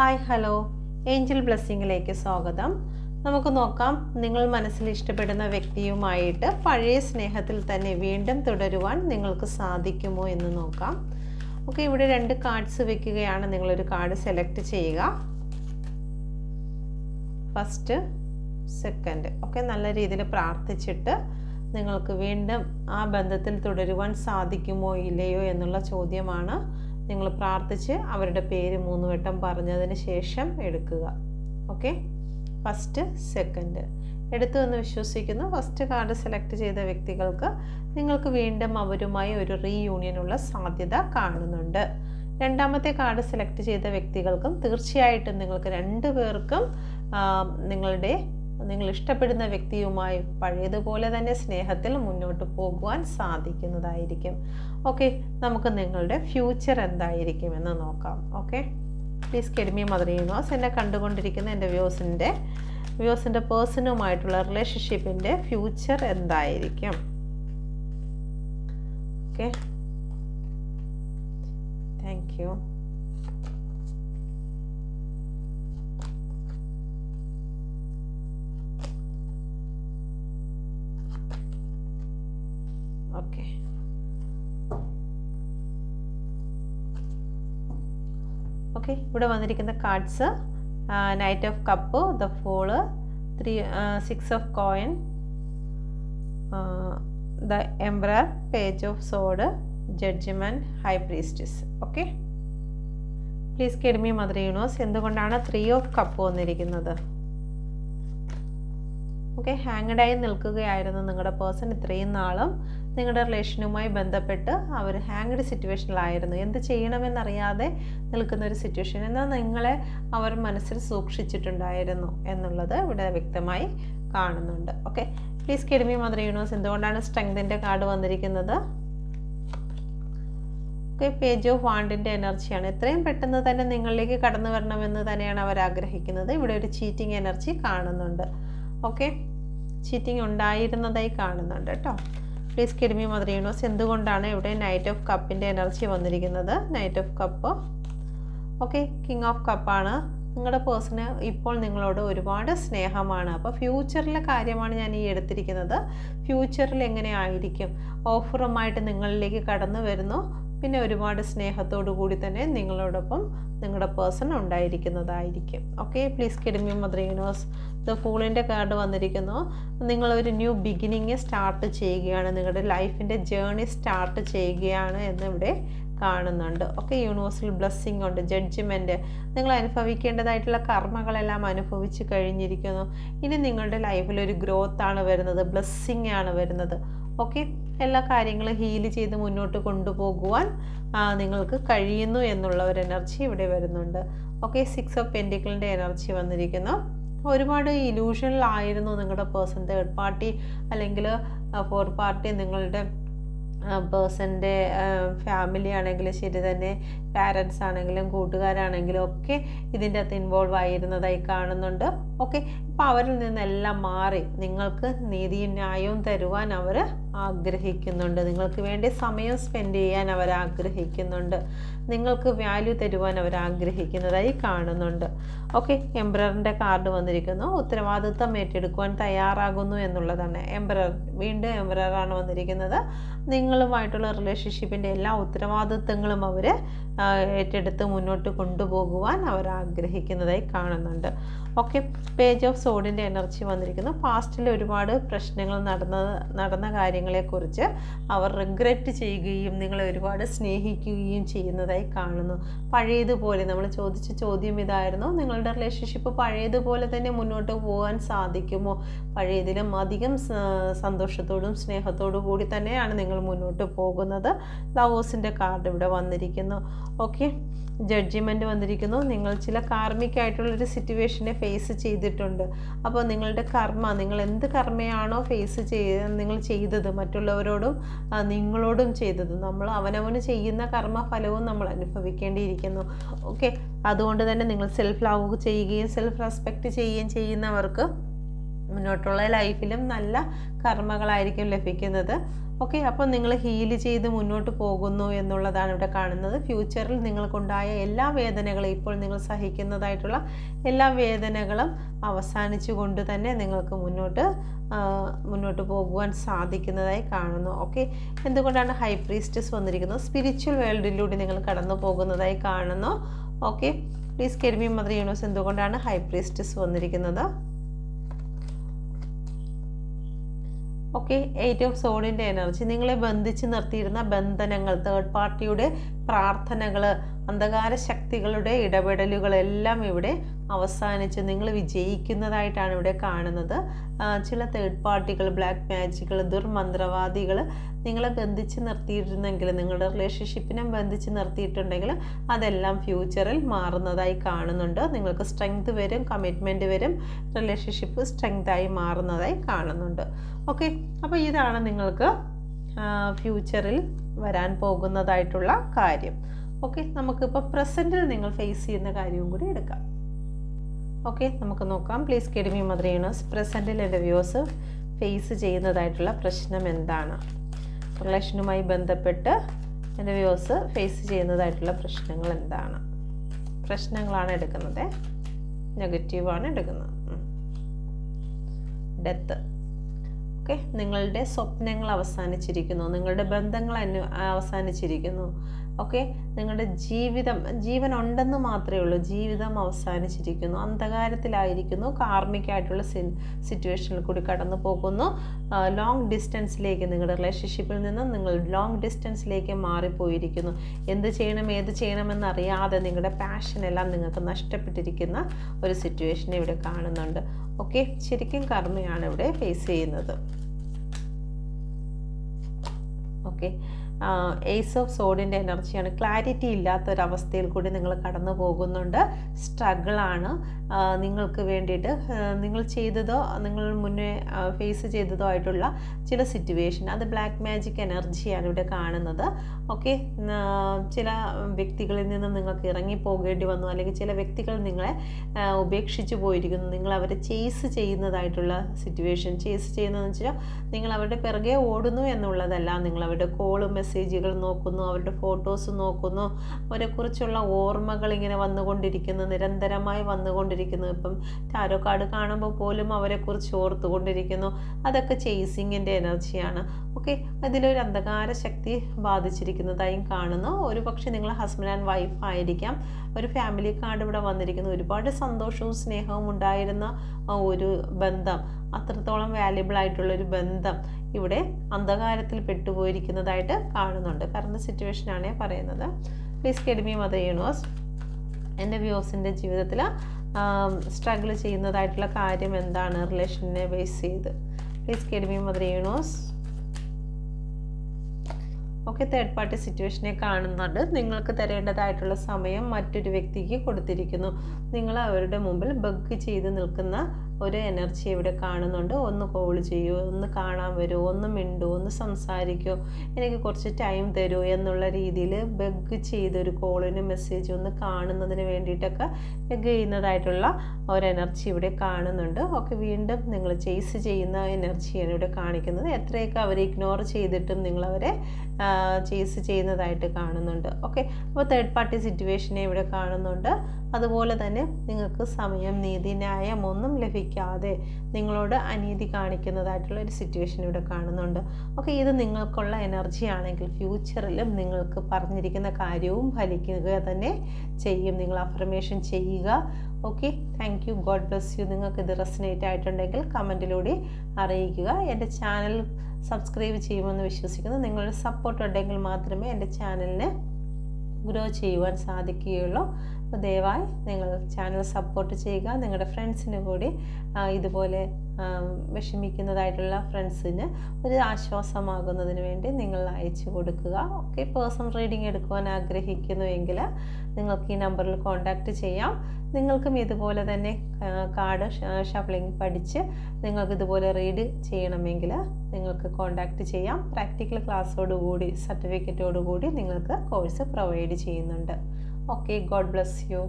Hi hello. Angel ബ്ലെസ്സിങ്ങിലേക്ക് സ്വാഗതം. നമുക്ക് നോക്കാം നിങ്ങൾ മനസ്സിൽ ഇഷ്ടപ്പെടുന്ന വ്യക്തിയുമായിട്ട് പഴയ സ്നേഹത്തിൽ തന്നെ വീണ്ടും തുടരുവാൻ നിങ്ങൾക്ക് സാധിക്കുമോ എന്ന് നോക്കാം. ഓക്കെ ഇവിടെ രണ്ട് കാർഡ്സ് വെക്കുകയാണ് നിങ്ങളൊരു കാർഡ് സെലക്ട് ചെയ്യുക. ഫസ്റ്റ് സെക്കൻഡ് ഒക്കെ നല്ല രീതിയിൽ പ്രാർത്ഥിച്ചിട്ട് നിങ്ങൾക്ക് വീണ്ടും ആ ബന്ധത്തിൽ തുടരുവാൻ സാധിക്കുമോ ഇല്ലയോ എന്നുള്ള ചോദ്യമാണ് നിങ്ങൾ പ്രാർത്ഥിച്ച് അവരുടെ പേര് മൂന്ന് വട്ടം പറഞ്ഞതിന് ശേഷം എടുക്കുക. ഓക്കെ ഫസ്റ്റ് സെക്കൻഡ് എടുത്തു എന്ന് വിശ്വസിക്കുന്നു. ഫസ്റ്റ് കാർഡ് സെലക്ട് ചെയ്ത വ്യക്തികൾക്ക് നിങ്ങൾക്ക് വീണ്ടും അവരുമായി ഒരു റീയൂണിയനുള്ള സാധ്യത കാണുന്നുണ്ട്. രണ്ടാമത്തെ കാർഡ് സെലക്ട് ചെയ്ത വ്യക്തികൾക്കും തീർച്ചയായിട്ടും നിങ്ങൾക്ക് രണ്ടു പേർക്കും നിങ്ങളുടെ നിങ്ങൾ ഇഷ്ടപ്പെടുന്ന വ്യക്തിയുമായി പഴയതുപോലെ തന്നെ സ്നേഹത്തിൽ മുന്നോട്ട് പോകുവാൻ സാധിക്കുന്നതായിരിക്കും. ഓക്കെ നമുക്ക് നിങ്ങളുടെ ഫ്യൂച്ചർ എന്തായിരിക്കും എന്ന് നോക്കാം. Okay please guide me mother universe എന്നെ കണ്ടുകൊണ്ടിരിക്കുന്ന എന്റെ വ്യൂസിന്റെ വ്യൂസിന്റെ പേഴ്സണുമായിട്ടുള്ള റിലേഷൻഷിപ്പിന്റെ ഫ്യൂച്ചർ എന്തായിരിക്കും? ഓക്കെ താങ്ക് യു ഓക്കെ ഇവിടെ വന്നിരിക്കുന്ന cards knight of cup the fool three six of coin the emperor page of sword judgement high priestess okay please guide me mother universe എന്തുകൊണ്ടാണ് ത്രീ ഓഫ് കപ്പ് വന്നിരിക്കുന്നത്? Okay ഹാങ്ഡായി നിൽക്കുകയായിരുന്നു നിങ്ങളുടെ person ഇത്രയും നാളും. നിങ്ങളുടെ റിലേഷനുമായി ബന്ധപ്പെട്ട് അവർ ഹാങ്ഡ് സിറ്റുവേഷനിലായിരുന്നു എന്ത് ചെയ്യണമെന്നറിയാതെ നിൽക്കുന്ന ഒരു സിറ്റുവേഷൻ എന്നാൽ നിങ്ങളെ അവർ മനസ്സിൽ സൂക്ഷിച്ചിട്ടുണ്ടായിരുന്നു എന്നുള്ളത് ഇവിടെ വ്യക്തമായി കാണുന്നുണ്ട്. Okay please guide me mother universe എന്തുകൊണ്ടാണ് സ്ട്രെങ്തിന്റെ കാർഡ് വന്നിരിക്കുന്നത്? ഓക്കെ പേജ് ഓഫ് വാണ്ടിന്റെ എനർജിയാണ്. എത്രയും പെട്ടെന്ന് തന്നെ നിങ്ങളിലേക്ക് കടന്നു വരണമെന്ന് തന്നെയാണ് അവർ ആഗ്രഹിക്കുന്നത്. ഇവിടെ ഒരു ചീറ്റിംഗ് എനർജി കാണുന്നുണ്ട്. ഓക്കെ ചീറ്റിംഗ് ഉണ്ടായിരുന്നതായി കാണുന്നുണ്ട് കേട്ടോ. Please guide me mother universe എന്തുകൊണ്ടാണ് ഇവിടെ നൈറ്റ് ഓഫ് കപ്പിന്റെ എനർജി വന്നിരിക്കുന്നത്? Knight of cup okay king of കപ്പാണ് നിങ്ങളുടെ പേഴ്സണ് ഇപ്പോൾ നിങ്ങളോട് ഒരുപാട് സ്നേഹമാണ്. അപ്പോൾ ഫ്യൂച്ചറിലെ കാര്യമാണ് ഞാൻ ഈ എടുത്തിരിക്കുന്നത്. ഫ്യൂച്ചറിൽ എങ്ങനെ ആയിരിക്കും? ഓഫറുമായിട്ട് നിങ്ങളിലേക്ക് കടന്നു വരുന്നു. പിന്നെ ഒരുപാട് സ്നേഹത്തോടു കൂടി തന്നെ നിങ്ങളോടൊപ്പം നിങ്ങളുടെ person ഉണ്ടായിരിക്കുന്നതായിരിക്കും. Okay please guide me mother universe the ഫൂളിന്റെ card വന്നിരിക്കുന്നു. നിങ്ങളൊരു ന്യൂ ബിഗിനിങ് സ്റ്റാർട്ട് ചെയ്യുകയാണ്. നിങ്ങളുടെ ലൈഫിന്റെ ജേണി സ്റ്റാർട്ട് ചെയ്യുകയാണ് എന്നിവിടെ കാണുന്നുണ്ട്. ഓക്കെ യൂണിവേഴ്സൽ ബ്ലെസ്സിങ് ഉണ്ട് ജഡ്ജ്മെന്റ് നിങ്ങൾ അനുഭവിക്കേണ്ടതായിട്ടുള്ള കർമ്മങ്ങളെല്ലാം അനുഭവിച്ച് കഴിഞ്ഞിരിക്കുന്നു. ഇനി നിങ്ങളുടെ ലൈഫിൽ ഒരു ഗ്രോത്ത് ആണ് വരുന്നത് ബ്ലെസ്സിങ് ആണ് വരുന്നത്. ഓക്കെ എല്ലാ കാര്യങ്ങളും ഹീൽ ചെയ്ത് മുന്നോട്ട് കൊണ്ടുപോകുവാൻ നിങ്ങൾക്ക് കഴിയുന്നു എന്നുള്ള ഒരു എനർജി ഇവിടെ വരുന്നുണ്ട്. ഓക്കെ സിക്സ് ഓഫ് പെന്റിക്കിളിന്റെ എനർജി വന്നിരിക്കുന്നു. ഒരുപാട് ഇലൂഷനിലായിരുന്നു നിങ്ങളുടെ പേഴ്സൺ തേർഡ് പാർട്ടി അല്ലെങ്കിൽ ഫോർ പാർട്ടി നിങ്ങളുടെ പേഴ്സന്റെ ഫാമിലി ആണെങ്കിലും ശരി തന്നെ പാരൻസ് ആണെങ്കിലും കൂട്ടുകാരാണെങ്കിലും ഒക്കെ ഇതിന്റെ അകത്ത് ഇൻവോൾവ് ആയിരുന്നതായി കാണുന്നുണ്ട്. ഓക്കെ? അപ്പോൾ അവരിൽ നിന്നെല്ലാം മാറി നിങ്ങൾക്ക് നീതിയും ന്യായവും തരുവാൻ അവർ ആഗ്രഹിക്കുന്നുണ്ട്. നിങ്ങൾക്ക് വേണ്ടി സമയം സ്പെൻഡ് ചെയ്യാൻ അവർ ആഗ്രഹിക്കുന്നുണ്ട്. നിങ്ങൾക്ക് വാല്യൂ തരുവാൻ അവർ ആഗ്രഹിക്കുന്നതായി കാണുന്നുണ്ട്. ഓക്കെ? എംബ്രറിന്റെ കാർഡ് വന്നിരിക്കുന്നു. ഉത്തരവാദിത്വം ഏറ്റെടുക്കുവാൻ തയ്യാറാകുന്നു എന്നുള്ളതാണ്. എംബ്രർ വീണ്ടും എംബ്രറാണ് വന്നിരിക്കുന്നത്. നിങ്ങളുമായിട്ടുള്ള റിലേഷൻഷിപ്പിന്റെ എല്ലാ ഉത്തരവാദിത്വങ്ങളും അവർ ഏറ്റെടുത്ത് മുന്നോട്ട് കൊണ്ടുപോകുവാൻ അവർ ആഗ്രഹിക്കുന്നതായി കാണുന്നുണ്ട്. ഓക്കെ? പേജ് ഓഫ് സോഡിന്റെ എനർജി വന്നിരിക്കുന്നു. പാസ്റ്റിൽ ഒരുപാട് പ്രശ്നങ്ങൾ നടന്ന നടന്ന കാര്യങ്ങളെക്കുറിച്ച് അവർ റിഗ്രറ്റ് ചെയ്യുകയും നിങ്ങളെ ഒരുപാട് സ്നേഹിക്കുകയും ചെയ്യുന്നതായി കാണുന്നു. പഴയതുപോലെ നമ്മൾ ചോദിച്ച ചോദ്യം ഇതായിരുന്നു. നിങ്ങളുടെ റിലേഷൻഷിപ്പ് പഴയതുപോലെ തന്നെ മുന്നോട്ട് പോകാൻ സാധിക്കുമോ? പഴയതിലും അധികം സന്തോഷത്തോടും സ്നേഹത്തോടും കൂടി തന്നെയാണ് നിങ്ങൾ മുന്നോട്ട് പോകുന്നത്. ലവേഴ്സിന്റെ കാർഡ് ഇവിടെ വന്നിരിക്കുന്നു. ഓക്കെ ജഡ്ജിമെന്റ് വന്നിരിക്കുന്നു. നിങ്ങൾ ചില കാർമിക്കായിട്ടുള്ളൊരു സിറ്റുവേഷനെ ഫേസ് ചെയ്തിട്ടുണ്ട്. അപ്പോൾ നിങ്ങളുടെ കർമ്മ നിങ്ങൾ എന്ത് കർമ്മയാണോ ഫേസ് ചെയ്ത് നിങ്ങൾ ചെയ്തത് മറ്റുള്ളവരോടും നിങ്ങളോടും ചെയ്തത്. നമ്മൾ അവനവന് ചെയ്യുന്ന കർമ്മ ഫലവും നമ്മൾ അനുഭവിക്കേണ്ടിയിരിക്കുന്നു. ഓക്കെ അതുകൊണ്ട് തന്നെ നിങ്ങൾ സെൽഫ് ലവ് ചെയ്യുകയും സെൽഫ് റെസ്പെക്റ്റ് ചെയ്യുകയും ചെയ്യുന്നവർക്ക് മുന്നോട്ടുള്ള ലൈഫിലും നല്ല കർമ്മകളായിരിക്കും ലഭിക്കുന്നത്. ഓക്കെ അപ്പോൾ നിങ്ങൾ ഹീൽ ചെയ്ത് മുന്നോട്ട് പോകുന്നു എന്നുള്ളതാണ് ഇവിടെ കാണുന്നത്. ഫ്യൂച്ചറിൽ നിങ്ങൾക്കുണ്ടായ എല്ലാ വേദനകളും ഇപ്പോൾ നിങ്ങൾ സഹിക്കുന്നതായിട്ടുള്ള എല്ലാ വേദനകളും അവസാനിച്ചു കൊണ്ട് തന്നെ നിങ്ങൾക്ക് മുന്നോട്ട് മുന്നോട്ട് പോകുവാൻ സാധിക്കുന്നതായി കാണുന്നു. ഓക്കെ എന്തുകൊണ്ടാണ് ഹൈ പ്രീസ്റ്റസ് വന്നിരിക്കുന്നത്? സ്പിരിച്വൽ വേൾഡിലൂടെ നിങ്ങൾ കടന്നു പോകുന്നതായി കാണുന്നു. ഓക്കെ പ്ലീസ് കെരുമി മദർ യൂണിവേഴ്സ് എന്തുകൊണ്ടാണ് ഹൈ പ്രീസ്റ്റസ് വന്നിരിക്കുന്നത്? ഓക്കെ എയ്റ്റ് ഓഫ് സോഡിന്റെ എനർജി നിങ്ങളെ ബന്ധിച്ച് നിർത്തിയിരുന്ന ബന്ധനങ്ങൾ തേർഡ് പാർട്ടിയുടെ പ്രാർത്ഥനകൾ അന്ധകാര ശക്തികളുടെ ഇടപെടലുകളെല്ലാം ഇവിടെ അവസാനിച്ച് നിങ്ങൾ വിജയിക്കുന്നതായിട്ടാണ് ഇവിടെ കാണുന്നത്. ചില തേർഡ് പാർട്ടികൾ ബ്ലാക്ക് മാജിക്കുകൾ ദുർമന്ത്രവാദികൾ നിങ്ങളെ ബന്ധിച്ച് നിർത്തിയിരുന്നെങ്കിൽ നിങ്ങളുടെ റിലേഷൻഷിപ്പിനെ ബന്ധിച്ച് നിർത്തിയിട്ടുണ്ടെങ്കിൽ അതെല്ലാം ഫ്യൂച്ചറിൽ മാറുന്നതായി കാണുന്നുണ്ട്. നിങ്ങൾക്ക് സ്ട്രെങ്ത് വരും കമ്മിറ്റ്മെന്റ് വരും റിലേഷൻഷിപ്പ് സ്ട്രെങ്തായി മാറുന്നതായി കാണുന്നുണ്ട്. ഓക്കെ അപ്പോൾ ഇതാണ് നിങ്ങൾക്ക് ഫ്യൂച്ചറിൽ വരാൻ പോകുന്നതായിട്ടുള്ള കാര്യം. ഓക്കെ നമുക്കിപ്പോൾ പ്രസന്റിൽ നിങ്ങൾ ഫേസ് ചെയ്യുന്ന കാര്യവും കൂടി എടുക്കാം. ഓക്കെ നമുക്ക് നോക്കാം. പ്ലീസ് കെഡിമി മദർ യൂണേഴ്സ് പ്രസന്റിൽ എന്റെ വ്യൂസ് ഫേസ് ചെയ്യുന്നതായിട്ടുള്ള പ്രശ്നം എന്താണ്? റിലേഷനുമായി ബന്ധപ്പെട്ട് എന്റെ വ്യൂസ് ഫേസ് ചെയ്യുന്നതായിട്ടുള്ള പ്രശ്നങ്ങൾ എന്താണ്? പ്രശ്നങ്ങളാണ് എടുക്കുന്നത്. നെഗറ്റീവാണ് എടുക്കുന്നത്. ഡെത്ത് ഓക്കെ നിങ്ങളുടെ സ്വപ്നങ്ങൾ അവസാനിച്ചിരിക്കുന്നു നിങ്ങളുടെ ബന്ധങ്ങൾ അവസാനിച്ചിരിക്കുന്നു. ഓക്കെ നിങ്ങളുടെ ജീവിതം ജീവൻ ഉണ്ടെന്ന് മാത്രമേ ഉള്ളൂ. ജീവിതം അവസാനിച്ചിരിക്കുന്നു. അന്ധകാരത്തിലായിരിക്കുന്നു. കാർമിക്കായിട്ടുള്ള സിറ്റുവേഷനിൽ കൂടി കടന്നു പോകുന്നു. ലോങ് ഡിസ്റ്റൻസിലേക്ക് നിങ്ങളുടെ റിലേഷൻഷിപ്പിൽ നിന്ന് നിങ്ങൾ ലോങ് ഡിസ്റ്റൻസിലേക്ക് മാറിപ്പോയിരിക്കുന്നു. എന്ത് ചെയ്യണം ഏത് ചെയ്യണമെന്ന് അറിയാതെ നിങ്ങളുടെ പാഷൻ എല്ലാം നിങ്ങൾക്ക് നഷ്ടപ്പെട്ടിരിക്കുന്ന ഒരു സിറ്റുവേഷൻ ഇവിടെ കാണുന്നുണ്ട്. ഓക്കെ ശരിക്കും കർമ്മയാണ് ഇവിടെ ഫേസ് ചെയ്യുന്നത്. ഓക്കെ ഏസ് ഓഫ് സോഡിന്റെ എനർജിയാണ്. ക്ലാരിറ്റി ഇല്ലാത്തൊരവസ്ഥയിൽ കൂടി നിങ്ങൾ കടന്നു പോകുന്നുണ്ട്. സ്ട്രഗിളാണ് നിങ്ങൾക്ക് വേണ്ടിയിട്ട് നിങ്ങൾ ചെയ്തതോ നിങ്ങൾ മുന്നേ ഫേസ് ചെയ്തതോ ആയിട്ടുള്ള ചില സിറ്റുവേഷൻ അത് ബ്ലാക്ക് മാജിക് എനർജിയാണ് ഇവിടെ കാണുന്നത്. ഓക്കെ ചില വ്യക്തികളിൽ നിന്ന് നിങ്ങൾക്ക് ഇറങ്ങി പോകേണ്ടി വന്നു. അല്ലെങ്കിൽ ചില വ്യക്തികൾ നിങ്ങളെ ഉപേക്ഷിച്ചു പോയിരിക്കുന്നു. നിങ്ങൾ അവരെ ചേസ് ചെയ്യുന്നതായിട്ടുള്ള സിറ്റുവേഷൻ ചേസ് ചെയ്യുന്നതെന്ന് വെച്ചാൽ നിങ്ങൾ അവരുടെ പിറകെ ഓടുന്നു എന്നുള്ളതല്ല. നിങ്ങൾ അവരുടെ കോളും മെസ്സേജുകൾ നോക്കുന്നു അവരുടെ ഫോട്ടോസ് നോക്കുന്നു. അവരെക്കുറിച്ചുള്ള ഓർമ്മകൾ ഇങ്ങനെ വന്നുകൊണ്ടിരിക്കുന്നു നിരന്തരമായി വന്നുകൊണ്ടിരിക്കുന്നു. ഇപ്പം ടാരോ കാർഡ് കാണുമ്പോൾ പോലും അവരെക്കുറിച്ച് ഓർത്തുകൊണ്ടിരിക്കുന്നു. അതൊക്കെ ചേസിങ്ങിന്റെ എനർജിയാണ് ഓക്കെ അതിലൊരു അന്ധകാര ശക്തി ബാധിച്ചിരിക്കുന്നതായും കാണുന്നു. ഒരു പക്ഷേ നിങ്ങൾ ഹസ്ബൻഡ് ആൻഡ് വൈഫ് ആയിരിക്കാം. ഒരു ഫാമിലി കാർഡ് ഇവിടെ വന്നിരിക്കുന്നു. ഒരുപാട് സന്തോഷവും സ്നേഹവും ഉണ്ടായിരുന്ന ഒരു ബന്ധം. അത്രത്തോളം വാല്യബിൾ ആയിട്ടുള്ളൊരു ബന്ധം. ഇവിടെ അന്ധകാരത്തിൽ പെട്ടുപോയിരിക്കുന്നതായിട്ട് കാണുന്നുണ്ട്. കറണ്ട് സിറ്റുവേഷനാണ് പറയുന്നത്. പ്ലീസ് കെഡ്മി മദർ യൂണിവേഴ്സ് എന്റെ വ്യൂസിന്റെ ജീവിതത്തിൽ സ്ട്രഗിൾ ചെയ്യുന്നതായിട്ടുള്ള കാര്യം എന്താണ്? റിലേഷനെ ബേസ് ചെയ്ത്. പ്ലീസ് കെഡ്മി മദർ യൂണിവേഴ്സ് ഒക്കെ തേർഡ് പാർട്ടി സിറ്റുവേഷനെ കാണുന്നുണ്ട്. നിങ്ങൾക്ക് തരേണ്ടതായിട്ടുള്ള സമയം മറ്റൊരു വ്യക്തിക്ക് കൊടുത്തിരിക്കുന്നു. നിങ്ങൾ അവരുടെ മുമ്പിൽ ബഗ് ചെയ്ത് നിൽക്കുന്ന ഒരു എനർജി ഇവിടെ കാണുന്നുണ്ട്. ഒന്ന് കോൾ ചെയ്യൂ ഒന്ന് കാണാൻ വരുമോ ഒന്ന് മിണ്ടൂ ഒന്ന് സംസാരിക്കൂ എനിക്ക് കുറച്ച് ടൈം തരൂ എന്നുള്ള രീതിയിൽ ബഗ് ചെയ്തൊരു കോളിന് മെസ്സേജ് ഒന്ന് കാണുന്നതിന് വേണ്ടിയിട്ടൊക്കെ ബഗ് ചെയ്യുന്നതായിട്ടുള്ള ഒരു എനർജി ഇവിടെ കാണുന്നുണ്ട്. ഒക്കെ വീണ്ടും നിങ്ങൾ ചേസ് ചെയ്യുന്ന എനർജിയാണ് ഇവിടെ കാണിക്കുന്നത്. എത്രയൊക്കെ അവരെ ഇഗ്നോർ ചെയ്തിട്ടും നിങ്ങളവരെ ചേസ് ചെയ്യുന്നതായിട്ട് കാണുന്നുണ്ട്. ഓക്കെ അപ്പോൾ തേർഡ് പാർട്ടി സിറ്റുവേഷനെ ഇവിടെ കാണുന്നുണ്ട്. അതുപോലെ തന്നെ നിങ്ങൾക്ക് സമയം നീതി ന്യായം ഒന്നും ലഭിക്കാതെ നിങ്ങളോട് അനീതി കാണിക്കുന്നതായിട്ടുള്ള ഒരു സിറ്റുവേഷൻ ഇവിടെ കാണുന്നുണ്ട്. ഓക്കെ ഇത് നിങ്ങൾക്കുള്ള എനർജി ആണെങ്കിൽ ഫ്യൂച്ചറിലും നിങ്ങൾക്ക് പറഞ്ഞിരിക്കുന്ന കാര്യവും ഫലിക്കുക തന്നെ ചെയ്യും. നിങ്ങൾ അഫർമേഷൻ ചെയ്യുക. Okay thank you God bless you നിങ്ങൾക്ക് ഇത് റെസിനേറ്റ് ആയിട്ടുണ്ടെങ്കിൽ കമന്റിലൂടെ അറിയിക്കുക. എന്റെ ചാനൽ സബ്സ്ക്രൈബ് ചെയ്യുമെന്ന് വിശ്വസിക്കുന്നു. നിങ്ങളുടെ സപ്പോർട്ട് ഉണ്ടെങ്കിൽ മാത്രമേ എന്റെ ചാനലിന് ഗ്രോ ചെയ്യുവാൻ സാധിക്കുകയുള്ളൂ. അപ്പോൾ ദയവായി നിങ്ങൾ ചാനൽ സപ്പോർട്ട് ചെയ്യുക. നിങ്ങളുടെ ഫ്രണ്ട്സിന് കൂടി ഇതുപോലെ വിഷമിക്കുന്നതായിട്ടുള്ള ഫ്രണ്ട്സിന് ഒരു ആശ്വാസമാകുന്നതിന് വേണ്ടി നിങ്ങൾ അയച്ചു കൊടുക്കുക. ഓക്കെ പേഴ്സണൽ റീഡിംഗ് എടുക്കുവാൻ ആഗ്രഹിക്കുന്നുവെങ്കിൽ നിങ്ങൾക്ക് ഈ നമ്പറിൽ കോൺടാക്റ്റ് ചെയ്യാം. നിങ്ങൾക്കും ഇതുപോലെ തന്നെ കാർഡ് ഷഫ്ലിംഗ് പഠിച്ച് നിങ്ങൾക്ക് ഇതുപോലെ റീഡ് ചെയ്യണമെങ്കിൽ നിങ്ങൾക്ക് കോൺടാക്റ്റ് ചെയ്യാം. പ്രാക്ടിക്കൽ ക്ലാസ്സോടുകൂടി സർട്ടിഫിക്കറ്റോടുകൂടി നിങ്ങൾക്ക് കോഴ്സ് പ്രൊവൈഡ് ചെയ്യുന്നുണ്ട്. Okay God bless you